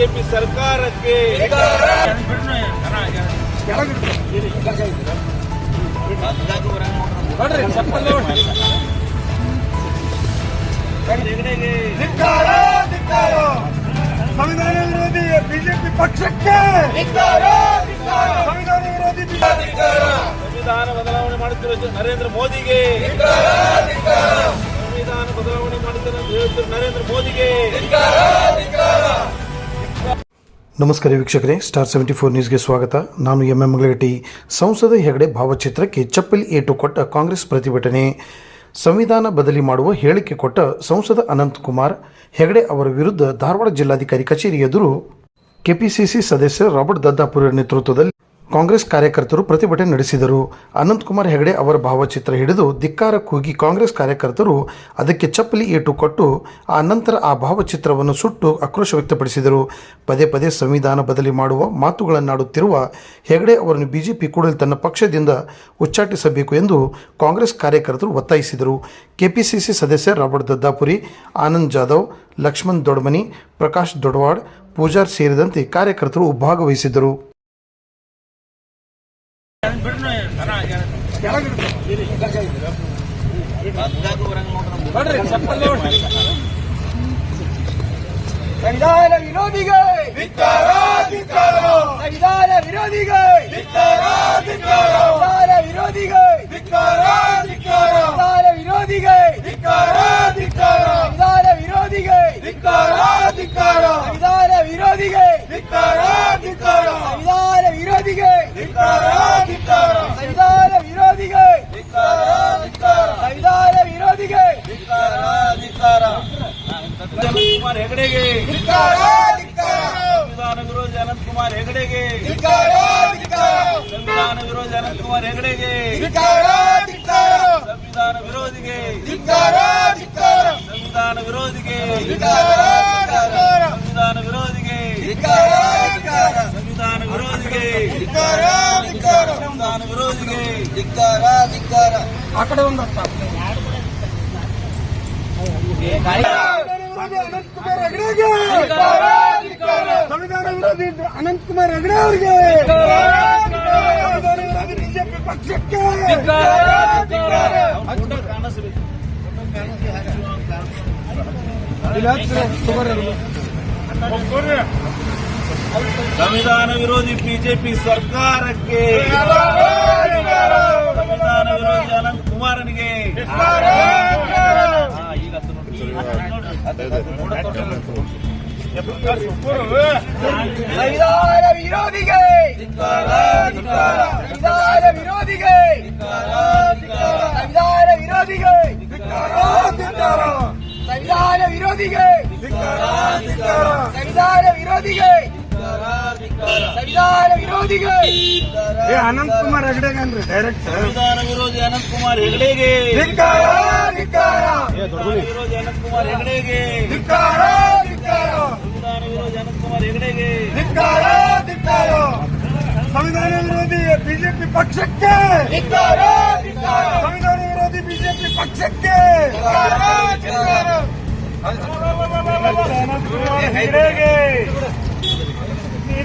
BJP ಸರ್ಕಾರಕ್ಕೆ ಸಂವಿಧಾನ ವಿರೋಧಿ ಬಿಜೆಪಿ ಪಕ್ಷಕ್ಕೆ ಸಂವಿಧಾನ ವಿರೋಧಿ ಸಂವಿಧಾನ ಬದಲಾವಣೆ ಮಾಡುತ್ತಿರುವ ನರೇಂದ್ರ ಮೋದಿಗೆ. ಸಂವಿಧಾನ ಬದಲಾವಣೆ ಮಾಡುತ್ತಿರುವ ನರೇಂದ್ರ ಮೋದಿಗೆ. ನಮಸ್ಕಾರ ವೀಕ್ಷಕರೇ ಸ್ಟಾರ್ ಸೆವೆಂಟಿ ಫೋರ್ ನ್ಯೂಸ್ಗೆ ಸ್ವಾಗತ. ನಾನು ಎಂ ಎಂ ಮಂಗಳಗಟ್ಟಿ ಸಂಸದ ಹೆಗಡೆ ಭಾವಚಿತ್ರಕ್ಕೆ ಚಪ್ಪಲಿ ಏಟು ಕೊಟ್ಟ ಕಾಂಗ್ರೆಸ್ ಪ್ರತಿಭಟನೆ. ಸಂವಿಧಾನ ಬದಲಿ ಮಾಡುವ ಹೇಳಿಕೆ ಕೊಟ್ಟ ಸಂಸದ ಅನಂತಕುಮಾರ್ ಹೆಗಡೆ ಅವರ ವಿರುದ್ಧ ಧಾರವಾಡ ಜಿಲ್ಲಾಧಿಕಾರಿ ಕಚೇರಿ ಎದುರು ಕೆಪಿಸಿಸಿ ಸದಸ್ಯ ರಾಬರ್ಟ್ ದದ್ದಾಪುರ ನೇತೃತ್ವದಲ್ಲಿ ಕಾಂಗ್ರೆಸ್ ಕಾರ್ಯಕರ್ತರು ಪ್ರತಿಭಟನೆ ನಡೆಸಿದರು. ಅನಂತಕುಮಾರ್ ಹೆಗಡೆ ಅವರ ಭಾವಚಿತ್ರ ಹಿಡಿದು ಧಿಕ್ಕಾರ ಕೂಗಿ ಕಾಂಗ್ರೆಸ್ ಕಾರ್ಯಕರ್ತರು ಅದಕ್ಕೆ ಚಪ್ಪಲಿ ಏಟು ಕೊಟ್ಟು ಆ ನಂತರ ಆ ಭಾವಚಿತ್ರವನ್ನು ಸುಟ್ಟು ಆಕ್ರೋಶ ವ್ಯಕ್ತಪಡಿಸಿದರು. ಪದೇ ಪದೇ ಸಂವಿಧಾನ ಬದಲಿ ಮಾಡುವ ಮಾತುಗಳನ್ನಾಡುತ್ತಿರುವ ಹೆಗಡೆ ಅವರನ್ನು ಬಿಜೆಪಿ ಕೂಡಲೇ ತನ್ನ ಪಕ್ಷದಿಂದ ಉಚ್ಚಾಟಿಸಬೇಕು ಎಂದು ಕಾಂಗ್ರೆಸ್ ಕಾರ್ಯಕರ್ತರು ಒತ್ತಾಯಿಸಿದರು. ಕೆಪಿಸಿಸಿ ಸದಸ್ಯ ರಾಬರ್ಟ್ ದದ್ದಾಪುರಿ, ಆನಂದ್ ಜಾಧವ್, ಲಕ್ಷ್ಮಣ್ ದೊಡ್ಮನಿ, ಪ್ರಕಾಶ್ ದೊಡವಾಡ್, ಪೂಜಾರ್ ಸೇರಿದಂತೆ ಕಾರ್ಯಕರ್ತರು ಭಾಗವಹಿಸಿದ್ದರು. ಸಂವಿಧಾನ ವಿರೋಧಿಗೆ ಸಂವಿಧಾನ ವಿರೋಧಿಗೆ ಸಂವಿಧಾನ ವಿರೋಧಿಗೆ ಸಂವಿಧಾನ ವಿರೋಧಿಗೆ ಸಂವಿಧಾನ ವಿರೋಧಿಗೆ ಸಂವಿಧಾನ ವಿರೋಧಿಗೆ ಸಂವಿಧಾನ ವಿರೋಧಿಗೆ ಸಂವಿಧಾನ ವಿರೋಧಿಗೆ ಸಂವಿಧಾನ ವಿರೋಧಿಗೆ ಅನಂತ್ ಕುಮಾರ್ ಹೆಗಡೆಗೆ ಸಂವಿಧಾನ ವಿರೋಧಿ ಅನಂತ್ ಕುಮಾರ್ ಹೆಗಡೆಗೆ ಸಂವಿಧಾನ ವಿರೋಧಿ ಅನಂತ್ ಕುಮಾರ್ ಹೆಗಡೆಗೆ ಸಂವಿಧಾನ ವಿರೋಧಿಗೆ ಸಂವಿಧಾನ ವಿರೋಧಿಗೆ ಸಂವಿಧಾನ ವಿರೋಧಿಗೆ ಸಂವಿಧಾನ ವಿರೋಧಿಗೆ ಸಂವಿಧಾನ ವಿರೋಧಿಗೆ ಆ ಕಡೆ ಒಂದು ಅನಂತಕುಮಾರ್ ಹೆಗಡೆಗೆ ಸಂವಿಧಾನ ವಿರೋಧಿ ಅನಂತಕುಮಾರ್ ಹೆಗಡೆ ಅವರಿಗೆ ಸಂವಿಧಾನ ವಿರೋಧಿ ಬಿಜೆಪಿ ಪಕ್ಷಕ್ಕೆ ಕಾಣಿಸ್ಬೇಕು ಸಂವಿಧಾನ ವಿರೋಧಿ ಬಿಜೆಪಿ ಸರ್ಕಾರಕ್ಕೆ ಸಂವಿಧಾನ ವಿರೋಧಿ ಅನಂತ್ ಕುಮಾರನಿಗೆ ಹಾ, ಈಗ ಹತ್ತು ನೋಡ್ರಿ. ಸಂವಿಧಾನ ವಿರೋಧಿಗೆ ಸಂವಿಧಾನ ವಿರೋಧಿಗೆ ಸಂವಿಧಾನ ವಿರೋಧಿಗೆ ಸಂವಿಧಾನ ವಿರೋಧಿಗೆ ಸಂವಿಧಾನ ವಿರೋಧಿಗೆ ಸಂವಿಧಾನ ವಿರೋಧಿಗೆ ಅನಂತ್ ಕುಮಾರ್ ಹೆಗಡೆಗನ್ರಿ ಡೈರೆಕ್ಟ್ ಸಂವಿಧಾನ ವಿರೋಧಿ ಅನಂತ್ ಕುಮಾರ್ ಹೆಗಡೆಗೆ. ಧಿಕ್ಕಾರ ಧಿಕ್ಕಾರ. ಸಂವಿಧಾನ ವಿರೋಧಿ ಅನಂತ್ ಕುಮಾರ್ ಹೆಗಡೆಗೆ. ಧಿಕ್ಕಾರ ಧಿಕ್ಕಾರ. ಸಂವಿಧಾನ ವಿರೋಧಿ ಅನಂತ್ ಕುಮಾರ್ ಹೆಗಡೆಗೆ. ಧಿಕ್ಕಾರ ಧಿಕ್ಕಾರ. ಸಂವಿಧಾನ ವಿರೋಧಿ ಬಿಜೆಪಿ ಪಕ್ಷಕ್ಕೆ. ಸಂವಿಧಾನ ವಿರೋಧಿ ಬಿಜೆಪಿ ಪಕ್ಷಕ್ಕೆ. ಅನಂತ್ ಕುಮಾರ್ ಹೆಗಡೆಗೆ.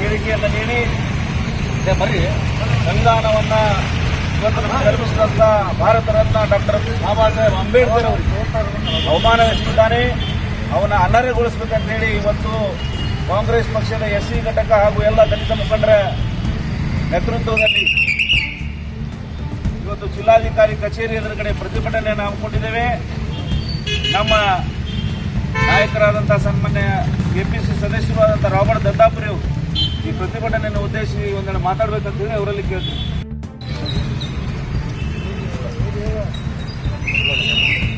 ಹೇಳಿಕೆಯನ್ನು ನೀಡಿ. ಬರೀ ಸಂವಿಧಾನವನ್ನ ನಿರ್ಮಿಸಿದಂತ ಭಾರತ ರತ್ನ ಡಾಕ್ಟರ್ ಬಾಬಾ ಸಾಹೇಬ್ ಅಂಬೇಡ್ಕರ್ ಅವರು ಅವಮಾನವೆಸಗಿದ್ದಾನೆ ಅವನ ಅನರ್ಹಗೊಳಿಸಬೇಕಂತೇಳಿ ಇವತ್ತು ಕಾಂಗ್ರೆಸ್ ಪಕ್ಷದ ಎಸ್ ಸಿ ಘಟಕ ಹಾಗೂ ಎಲ್ಲ ದಲಿತ ಮುಖಂಡರ ನೇತೃತ್ವದಲ್ಲಿ ಇವತ್ತು ಜಿಲ್ಲಾಧಿಕಾರಿ ಕಚೇರಿ ಎದುರುಗಡೆ ಪ್ರತಿಭಟನೆಯನ್ನು ಹಮ್ಮಿಕೊಂಡಿದ್ದೇವೆ. ನಮ್ಮ ನಾಯಕರಾದಂಥ ಸನ್ಮಾನ್ಯ ಕೆಪಿಸಿ ಸದಸ್ಯರು ಆದಂಥ ರಾಬರ್ಟ್ ದತ್ತಾಪುರಿ ಅವರು ಈ ಪ್ರತಿಭಟನೆಯನ್ನು ಉದ್ದೇಶಿಸಿ ಒಂದೆರಡು ಮಾತಾಡ್ಬೇಕಂತ ಹೇಳಿ ಅವರಲ್ಲಿ ಕೇಳ್ತೀನಿ.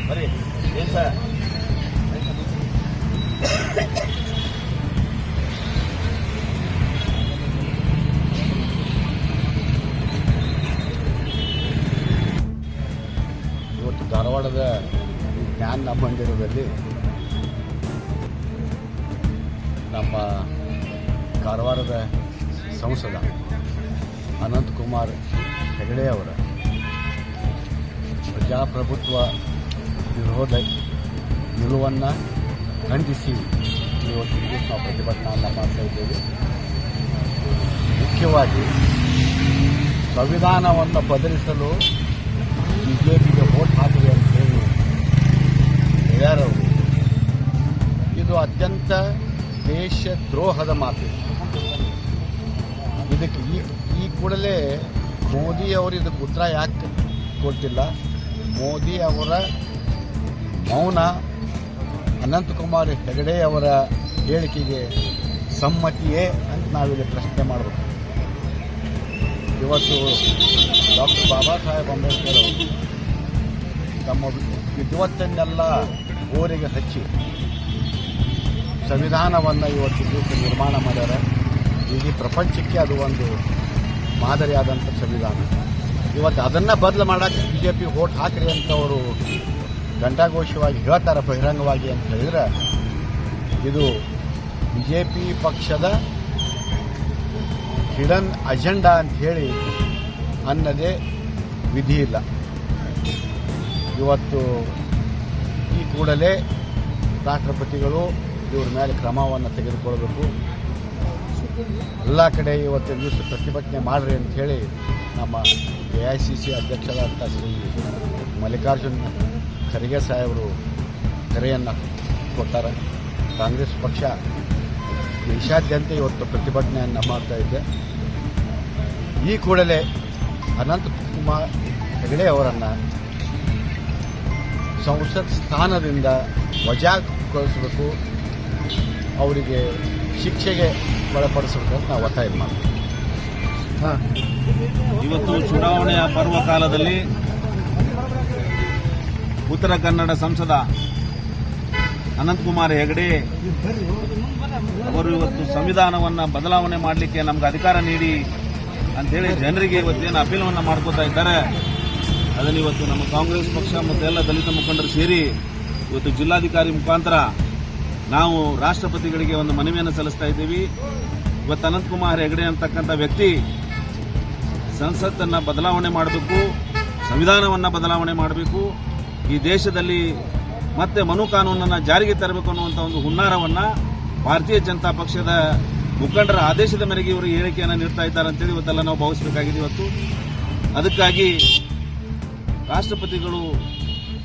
ಬರೀ ಇವತ್ತು ಧಾರವಾಡದ ಜ್ಞಾನ ಮಂದಿರದಲ್ಲಿ ನಮ್ಮ ಕಾರವಾರದ ಸಂಸದ ಅನಂತಕುಮಾರ್ ಹೆಗಡೆ ಅವರ ಪ್ರಜಾಪ್ರಭುತ್ವ ವಿರೋಧ ನಿಲುವನ್ನು ಖಂಡಿಸಿ ಇವತ್ತು ಇಲ್ಲಿ ನಾವು ಪ್ರತಿಭಟನೆಯನ್ನು ಮಾಡ್ತಾ ಇದ್ದೇವೆ. ಮುಖ್ಯವಾಗಿ ಸಂವಿಧಾನವನ್ನು ಬದಲಿಸಲು ಬಿಜೆಪಿಗೆ ವೋಟ್ ಹಾಕಿದೆ ಅಂತ ಹೇಳಿ ಇದು ಅತ್ಯಂತ ದೇಶದ್ರೋಹದ ಮಾತು. ಇದಕ್ಕೆ ಈ ಈ ಕೂಡಲೇ ಮೋದಿ ಅವರು ಇದಕ್ಕೆ ಉತ್ತರ ಯಾಕೆ ಕೊಡ್ತಿಲ್ಲ ಮೋದಿ ಅವರ ಮೌನ ಅನಂತಕುಮಾರ್ ಹೆಗಡೆ ಅವರ ಹೇಳಿಕೆಗೆ ಸಮ್ಮತಿಯೇ ಅಂತ ನಾವಿಲ್ಲಿ ಪ್ರಶ್ನೆ ಮಾಡಬೇಕು. ಇವತ್ತು ಡಾಕ್ಟರ್ ಬಾಬಾ ಸಾಹೇಬ್ ಅಂಬೇಡ್ಕರ್ ಅವರು ತಮ್ಮ ವಿದ್ವತ್ತನ್ನೆಲ್ಲ ಓರಿಗೆ ಹಚ್ಚಿ ಸಂವಿಧಾನವನ್ನು ಇವತ್ತು ನಿರ್ಮಾಣ ಮಾಡ್ಯಾರ. ಇಡೀ ಪ್ರಪಂಚಕ್ಕೆ ಅದು ಒಂದು ಮಾದರಿಯಾದಂಥ ಸಂವಿಧಾನ. ಇವತ್ತು ಅದನ್ನು ಬದಲು ಮಾಡೋಕ್ಕೆ ಬಿ ಜೆ ಪಿ ಓಟ್ ಹಾಕ್ರಿ ಅಂತ ಅವರು ಘಂಟಾಘೋಷವಾಗಿ ಹೇಳ್ತಾರೆ, ಬಹಿರಂಗವಾಗಿ ಅಂತ ಹೇಳಿದ್ರೆ ಇದು ಬಿ ಜೆ ಪಿ ಪಕ್ಷದ ಹಿಡನ್ ಅಜೆಂಡಾ ಅಂತ ಹೇಳಿ ಅನ್ನದೇ ವಿಧಿ ಇಲ್ಲ. ಇವತ್ತು ಈ ಕೂಡಲೇ ರಾಷ್ಟ್ರಪತಿಗಳು ಇವ್ರ ಮೇಲೆ ಕ್ರಮವನ್ನು ತೆಗೆದುಕೊಳ್ಬೇಕು. ಎಲ್ಲ ಕಡೆ ಇವತ್ತಿನ ದಿವಸ ಪ್ರತಿಭಟನೆ ಮಾಡ್ರಿ ಅಂತ ಹೇಳಿ ನಮ್ಮ ಎ ಐ ಸಿ ಸಿ ಅಧ್ಯಕ್ಷರಾದಂಥ ಶ್ರೀ ಮಲ್ಲಿಕಾರ್ಜುನ್ ಖರ್ಗೆ ಸಾಹೇಬರು ಕರೆಯನ್ನು ಕೊಟ್ಟಾರೆ. ಕಾಂಗ್ರೆಸ್ ಪಕ್ಷ ದೇಶಾದ್ಯಂತ ಇವತ್ತು ಪ್ರತಿಭಟನೆಯನ್ನು ಮಾಡ್ತಾ ಇದೆ. ಈ ಕೂಡಲೇ ಅನಂತಕುಮಾರ್ ಹೆಗಡೆ ಅವರನ್ನು ಸಂಸತ್ ಸ್ಥಾನದಿಂದ ವಜಾಗೊಳಿಸಬೇಕು. ಅವರಿಗೆ ಶಿಕ್ಷೆಗೆ ಒಳಪಡಿಸಬೇಕು ಅಂತ ನಾವು ಒತ್ತಾಯ ಮಾಡ್ತೀವಿ. ಇವತ್ತು ಚುನಾವಣೆಯ ಪರ್ವ ಕಾಲದಲ್ಲಿ ಉತ್ತರ ಕನ್ನಡ ಸಂಸದ ಅನಂತಕುಮಾರ್ ಹೆಗಡೆ ಅವರು ಇವತ್ತು ಸಂವಿಧಾನವನ್ನು ಬದಲಾವಣೆ ಮಾಡಲಿಕ್ಕೆ ನಮ್ಗೆ ಅಧಿಕಾರ ನೀಡಿ ಅಂತೇಳಿ ಜನರಿಗೆ ಇವತ್ತೇನು ಅಪೀಲವನ್ನು ಮಾಡ್ಕೋತಾ ಇದ್ದಾರೆ. ಅದನ್ನು ಇವತ್ತು ನಮ್ಮ ಕಾಂಗ್ರೆಸ್ ಪಕ್ಷ ಮತ್ತು ಎಲ್ಲ ದಲಿತ ಮುಖಂಡರು ಸೇರಿ ಇವತ್ತು ಜಿಲ್ಲಾಧಿಕಾರಿ ಮುಖಾಂತರ ನಾವು ರಾಷ್ಟ್ರಪತಿಗಳಿಗೆ ಒಂದು ಮನವಿಯನ್ನು ಸಲ್ಲಿಸ್ತಾ ಇದ್ದೀವಿ. ಇವತ್ತು ಅನಂತಕುಮಾರ್ ಹೆಗಡೆ ಅಂತಕ್ಕಂಥ ವ್ಯಕ್ತಿ ಸಂಸತ್ತನ್ನು ಬದಲಾವಣೆ ಮಾಡಬೇಕು, ಸಂವಿಧಾನವನ್ನು ಬದಲಾವಣೆ ಮಾಡಬೇಕು, ಈ ದೇಶದಲ್ಲಿ ಮತ್ತೆ ಮನು ಕಾನೂನನ್ನು ಜಾರಿಗೆ ತರಬೇಕು ಅನ್ನುವಂಥ ಒಂದು ಹುನ್ನಾರವನ್ನು ಭಾರತೀಯ ಜನತಾ ಪಕ್ಷದ ಮುಖಂಡರ ಆದೇಶದ ಮೇರೆಗೆ ಇವರು ಹೇಳಿಕೆಯನ್ನು ನೀಡ್ತಾ ಇದ್ದಾರೆ ಅಂತೇಳಿ ಇವತ್ತೆಲ್ಲ ನಾವು ಭಾವಿಸಬೇಕಾಗಿದೆ ಇವತ್ತು. ಅದಕ್ಕಾಗಿ ರಾಷ್ಟ್ರಪತಿಗಳು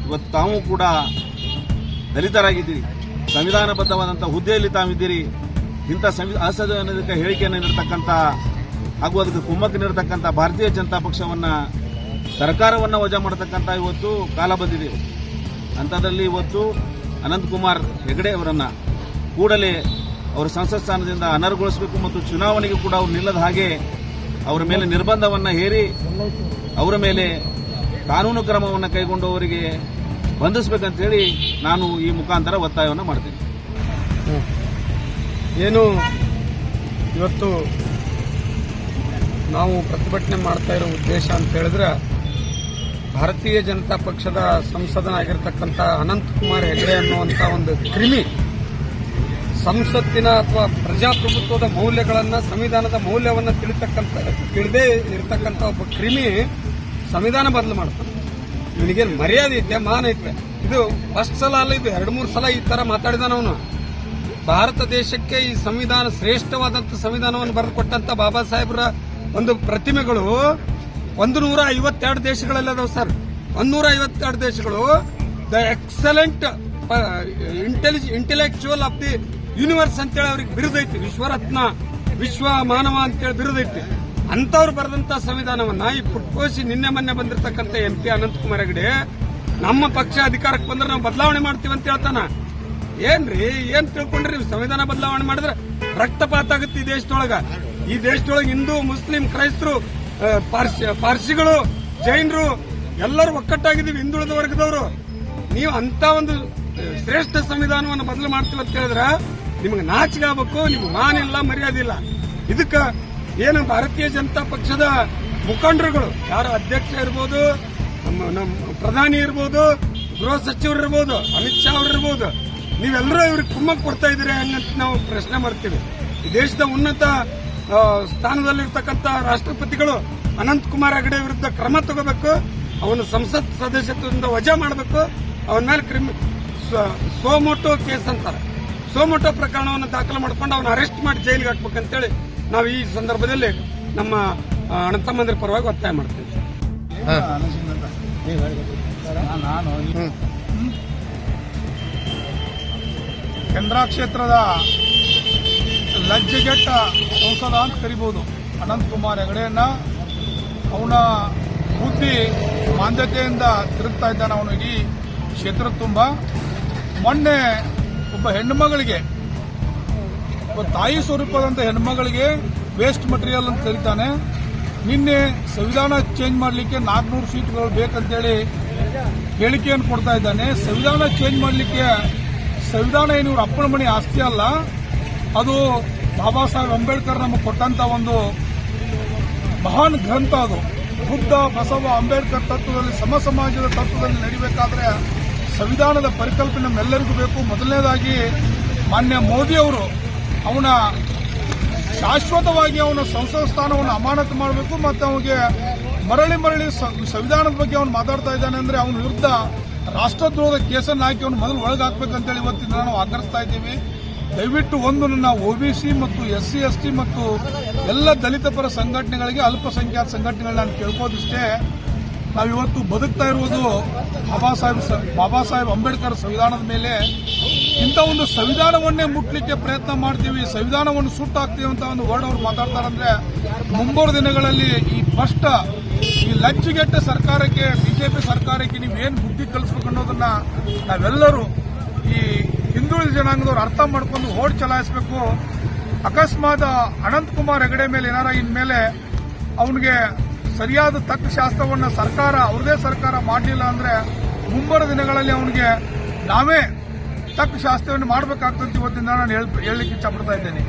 ಇವತ್ತು ತಾವು ಕೂಡ ದಲಿತರಾಗಿದ್ದೀರಿ. ಸಂವಿಧಾನಬದ್ಧವಾದಂಥ ಹುದ್ದೆಯಲ್ಲಿ ತಾವಿದ್ದೀರಿ. ಇಂಥ ಸಂವಿ ಅಸಂವಿಧಾನಿಕ ಹೇಳಿಕೆಯನ್ನು ನೀಡತಕ್ಕಂಥ ಹಾಗೂ ಅದಕ್ಕೆ ಕುಮ್ಮಕ್ಕೆ ನೀಡತಕ್ಕಂಥ ಭಾರತೀಯ ಜನತಾ ಪಕ್ಷವನ್ನು ಸರ್ಕಾರವನ್ನು ವಜಾ ಮಾಡತಕ್ಕಂಥ ಇವತ್ತು ಕಾಲ ಬಂದಿದೆ. ಅಂಥದ್ರಲ್ಲಿ ಇವತ್ತು ಅನಂತಕುಮಾರ್ ಹೆಗಡೆ ಅವರನ್ನು ಕೂಡಲೇ ಅವರ ಸಂಸತ್ ಸ್ಥಾನದಿಂದ ಅನರ್ಹಗೊಳಿಸಬೇಕು ಮತ್ತು ಚುನಾವಣೆಗೆ ಕೂಡ ಅವರು ನಿಲ್ಲದ ಹಾಗೆ ಅವರ ಮೇಲೆ ನಿರ್ಬಂಧವನ್ನು ಹೇರಿ, ಅವರ ಮೇಲೆ ಕಾನೂನು ಕ್ರಮವನ್ನು ಕೈಗೊಂಡು ಅವರಿಗೆ ಬಂಧಿಸಬೇಕಂತ ಹೇಳಿ ನಾನು ಈ ಮುಖಾಂತರ ಒತ್ತಾಯವನ್ನು ಮಾಡ್ತೀನಿ. ಏನು? ಇವತ್ತು ನಾವು ಪ್ರತಿಭಟನೆ ಮಾಡ್ತಾ ಇರೋ ಉದ್ದೇಶ ಅಂತ ಹೇಳಿದ್ರೆ ಭಾರತೀಯ ಜನತಾ ಪಕ್ಷದ ಸಂಸದನಾಗಿರ್ತಕ್ಕಂಥ ಅನಂತಕುಮಾರ್ ಹೆಗಡೆ ಅನ್ನುವಂಥ ಒಂದು ಕ್ರಿಮಿ ಸಂಸತ್ತಿನ ಅಥವಾ ಪ್ರಜಾಪ್ರಭುತ್ವದ ಮೌಲ್ಯಗಳನ್ನು, ಸಂವಿಧಾನದ ಮೌಲ್ಯವನ್ನು ತಿಳಿತಕ್ಕಂಥ ತಿಳಿದೇ ಇರತಕ್ಕಂಥ ಒಬ್ಬ ಕ್ರಿಮಿ ಸಂವಿಧಾನ ಬದಲು ಮಾಡ್ತಾನೆ. ಇವನಿಗೇನು ಮರ್ಯಾದೆ ಐತೆ, ಮಾನ ಐತೆ? ಇದು ಫಸ್ಟ್ ಸಲ ಅಲ್ಲ, ಇದು ಎರಡು ಮೂರು ಸಲ ಈ ತರ ಮಾತಾಡಿದಾನ ಅವನು. ಭಾರತ ದೇಶಕ್ಕೆ ಈ ಸಂವಿಧಾನ ಶ್ರೇಷ್ಠವಾದಂಥ ಸಂವಿಧಾನವನ್ನು ಬರೆದುಕೊಟ್ಟಂತ ಬಾಬಾ ಸಾಹೇಬ್ರ ಒಂದು ಪ್ರತಿಮೆಗಳು ಒಂದು ನೂರ ಐವತ್ತೆರಡು ದೇಶಗಳಲ್ಲಿ ಅದಾವ ಸರ್. ಒಂದೂರ ಐವತ್ತೆರಡು ದೇಶಗಳು. The excellent intellig intellectual of the universe ಅಂತೇಳಿ ಅವ್ರಿಗೆ ಬಿರುದೈತಿ. ವಿಶ್ವರತ್ನ, ವಿಶ್ವ ಮಾನವ ಅಂತೇಳಿ ಬಿರುದೈತಿ. ಅಂತವ್ರು ಬರೆದಂತ ಸಂವಿಧಾನವನ್ನ ಈ ಪುಟ್ಕೋಸಿ ನಿನ್ನೆ ಮೊನ್ನೆ ಬಂದಿರತಕ್ಕಂತ ಎಂ ಪಿ ಅನಂತಕುಮಾರ್ ಹೆಗಡೆ, ನಮ್ಮ ಪಕ್ಷ ಅಧಿಕಾರಕ್ಕೆ ಬಂದ್ರೆ ನಾವು ಬದಲಾವಣೆ ಮಾಡ್ತೀವಿ ಅಂತ ಹೇಳ್ತಾನ. ಏನ್ರಿ? ಏನ್ ತಿಳ್ಕೊಂಡ್ರಿ? ನೀವು ಸಂವಿಧಾನ ಬದಲಾವಣೆ ಮಾಡಿದ್ರೆ ರಕ್ತಪಾತ ಆಗುತ್ತೆ ಈ ದೇಶದೊಳಗ. ಈ ದೇಶದೊಳಗೆ ಹಿಂದೂ, ಮುಸ್ಲಿಂ, ಕ್ರೈಸ್ತರು ಪಾರ್ಸಿಗಳು, ಜೈನರು ಎಲ್ಲರೂ ಒಕ್ಕಟ್ಟಾಗಿದ್ದೀವಿ, ಹಿಂದುಳಿದ ವರ್ಗದವರು. ನೀವು ಅಂತ ಒಂದು ಶ್ರೇಷ್ಠ ಸಂವಿಧಾನವನ್ನು ಬದಲು ಮಾಡ್ತೀವಿ ಅಂತ ಹೇಳಿದ್ರೆ ನಿಮಗೆ ನಾಚಿಗೆ ಆಗ್ಬೇಕು, ನಿಮ್ಗೆ ಮಾನಿಲ್ಲ, ಮರ್ಯಾದೆ ಇಲ್ಲ. ಇದಕ್ಕ ಏನು ಭಾರತೀಯ ಜನತಾ ಪಕ್ಷದ ಮುಖಂಡರುಗಳು? ಯಾರು ಅಧ್ಯಕ್ಷ ಇರ್ಬೋದು, ನಮ್ಮ ಪ್ರಧಾನಿ ಇರ್ಬೋದು, ಗೃಹ ಸಚಿವರು ಇರ್ಬೋದು, ಅಮಿತ್ ಶಾ ಅವರು ಇರ್ಬೋದು, ನೀವೆಲ್ಲರೂ ಇವ್ರಿಗೆ ಕುಮ್ಮಕ್ ಕೊಡ್ತಾ ಇದ್ದೀರಿ ಹಂಗಂತ ನಾವು ಪ್ರಶ್ನೆ ಮಾಡ್ತೀವಿ. ದೇಶದ ಉನ್ನತ ಸ್ಥಾನದಲ್ಲಿರ್ತಕ್ಕಂಥ ರಾಷ್ಟ್ರಪತಿಗಳು ಅನಂತ್ ಕುಮಾರ್ ಹೆಗಡೆ ವಿರುದ್ಧ ಕ್ರಮ ತಗೋಬೇಕು, ಅವನು ಸಂಸತ್ ಸದಸ್ಯತ್ವದಿಂದ ವಜಾ ಮಾಡಬೇಕು, ಅವನ ಮೇಲೆ ಕ್ರಿಮಿ ಸೋಮೋಟೋ ಕೇಸ್ ಅಂತಾರೆ. ಸೋಮೋಟೋ ಪ್ರಕರಣವನ್ನು ದಾಖಲು ಮಾಡ್ಕೊಂಡು ಅವನ ಅರೆಸ್ಟ್ ಮಾಡಿ ಜೈಲಿಗೆ ಹಾಕ್ಬೇಕಂತೇಳಿ ನಾವು ಈ ಸಂದರ್ಭದಲ್ಲಿ ನಮ್ಮ ಅಣ್ಣ ಅಣ್ಣತಮ್ಮಂದಿರ ಪರವಾಗಿ ಒತ್ತಾಯ ಮಾಡ್ತೀವಿ. ನಾನು ಕೆನರಾ ಕ್ಷೇತ್ರದ ಲಜ್ಜೆಗೆಟ್ಟ ಸಂಸದ ಅಂತ ಕರಿಬಹುದು ಅನಂತಕುಮಾರ್ ಹೆಗಡೆಯನ್ನ ಅವನ ಬುದ್ಧಿ ಮಾಂದ್ಯತೆಯಿಂದ ತಿರುಗ್ತಾ ಇದ್ದಾನೆ ಅವನು ಇಡೀ ಕ್ಷೇತ್ರ ತುಂಬ. ಮೊನ್ನೆ ಒಬ್ಬ ಹೆಣ್ಣುಮಗಳಿಗೆ ಒಬ್ಬ ತಾಯಿ ಸ್ವರೂಪದಂತ ಹೆಣ್ಮಗಳಿಗೆ ವೇಸ್ಟ್ ಮಟೀರಿಯಲ್ ಅಂತ ಕರೀತಾನೆ. ನಿನ್ನೆ ಸಂವಿಧಾನ ಚೇಂಜ್ ಮಾಡಲಿಕ್ಕೆ ನಾಲ್ಕುನೂರು ಸೀಟ್ಗಳು ಬೇಕಂತೇಳಿ ಹೇಳಿಕೆಯನ್ನು ಕೊಡ್ತಾ ಇದ್ದಾನೆ. ಸಂವಿಧಾನ ಚೇಂಜ್ ಮಾಡಲಿಕ್ಕೆ ಸಂವಿಧಾನ ಏನು ಇವ್ರ ಅಪ್ಪನ ಮನೆ ಆಸ್ತಿ ಅಲ್ಲ. ಅದು ಬಾಬಾ ಸಾಹೇಬ್ ಅಂಬೇಡ್ಕರ್ ನಮಗೆ ಕೊಟ್ಟಂತ ಒಂದು ಮಹಾನ್ ಗ್ರಂಥ ಅದು. ಬುದ್ಧ, ಬಸವ, ಅಂಬೇಡ್ಕರ್ ತತ್ವದಲ್ಲಿ, ಸಮ ಸಮಾಜದ ತತ್ವದಲ್ಲಿ ನಡಿಬೇಕಾದ್ರೆ ಸಂವಿಧಾನದ ಪರಿಕಲ್ಪನೆ ನಮ್ಮೆಲ್ಲರಿಗೂ ಬೇಕು. ಮೊದಲನೇದಾಗಿ ಮಾನ್ಯ ಮೋದಿ ಅವರು ಅವನ ಶಾಶ್ವತವಾಗಿ ಅವನ ಸಂಸದ ಸ್ಥಾನವನ್ನು ಅಮಾನತು ಮಾಡಬೇಕು ಮತ್ತು ಅವನಿಗೆ ಮರಳಿ ಮರಳಿ ಸಂವಿಧಾನದ ಬಗ್ಗೆ ಅವನು ಮಾತಾಡ್ತಾ ಇದ್ದಾನೆ ಅಂದರೆ ಅವನ ವಿರುದ್ಧ ರಾಷ್ಟ್ರದ್ರೋಹದ ಕೇಸನ್ನು ಹಾಕಿ ಅವನು ಮೊದಲು ಒಳಗೆ ಹಾಕ್ಬೇಕಂತೇಳಿ ಇವತ್ತಿನ ನಾವು ಆಗ್ರಹಿಸ್ತಾ ಇದ್ದೀವಿ. ದಯವಿಟ್ಟು ಒಂದು ನನ್ನ ಒಬಿಸಿ ಮತ್ತು ಎಸ್ ಸಿ ಎಸ್ ಟಿ ಮತ್ತು ಎಲ್ಲ ದಲಿತ ಪರ ಸಂಘಟನೆಗಳಿಗೆ ಅಲ್ಪಸಂಖ್ಯಾತ ಸಂಘಟನೆಗಳನ್ನ ನಾನು ಕೇಳ್ಕೋದಿಷ್ಟೇ ನಾವಿವತ್ತು ಬದುಕ್ತಾ ಇರುವುದು ಬಾಬಾ ಸಾಹೇಬ್ ಬಾಬಾ ಸಾಹೇಬ್ ಅಂಬೇಡ್ಕರ್ ಸಂವಿಧಾನದ ಮೇಲೆ. ಇಂಥ ಒಂದು ಸಂವಿಧಾನವನ್ನೇ ಮುಟ್ಲಿಕ್ಕೆ ಪ್ರಯತ್ನ ಮಾಡ್ತೀವಿ, ಸಂವಿಧಾನವನ್ನು ಸುಟ್ಟಾಕ್ತೀವಿ ಅಂತ ಒಂದು ವರ್ಡ್ ಅವ್ರು ಮಾತಾಡ್ತಾರಂದ್ರೆ, ಮುಂಬರುವ ದಿನಗಳಲ್ಲಿ ಈ ಫಸ್ಟ್ ಈ ಲಂಚಗೆಟ್ಟ ಸರ್ಕಾರಕ್ಕೆ, ಬಿಜೆಪಿ ಸರ್ಕಾರಕ್ಕೆ ನೀವು ಏನು ಬುದ್ಧಿ ಕಲಿಸ್ಬೇಕು ಅನ್ನೋದನ್ನ ನಾವೆಲ್ಲರೂ ಈ ಹಿಂದುಳಿದ ಜನಾಂಗದವ್ರು ಅರ್ಥ ಮಾಡ್ಕೊಂಡು ಓಟ್ ಚಲಾಯಿಸಬೇಕು. ಅಕಸ್ಮಾತ್ ಅನಂತಕುಮಾರ್ ಹೆಗಡೆ ಮೇಲೆ ಏನಾರ ಇನ್ಮೇಲೆ ಅವನಿಗೆ ಸರಿಯಾದ ತಕ್ಕ ಶಾಸ್ತ್ರವನ್ನು ಸರ್ಕಾರ, ಅವ್ರದೇ ಸರ್ಕಾರ ಮಾಡಲಿಲ್ಲ ಅಂದ್ರೆ ಮುಂಬರುವ ದಿನಗಳಲ್ಲಿ ಅವನಿಗೆ ನಾವೇ ತಕ್ಕ ಶಾಸ್ತ್ರವನ್ನು ಮಾಡಬೇಕಾಗ್ತದೆ ಇವತ್ತಿಂದ ನಾನು ಹೇಳ್- ಹೇಳಲಿಕ್ಕೆ ಇಷ್ಟಪಡ್ತಾ ಇದ್ದೇನೆ.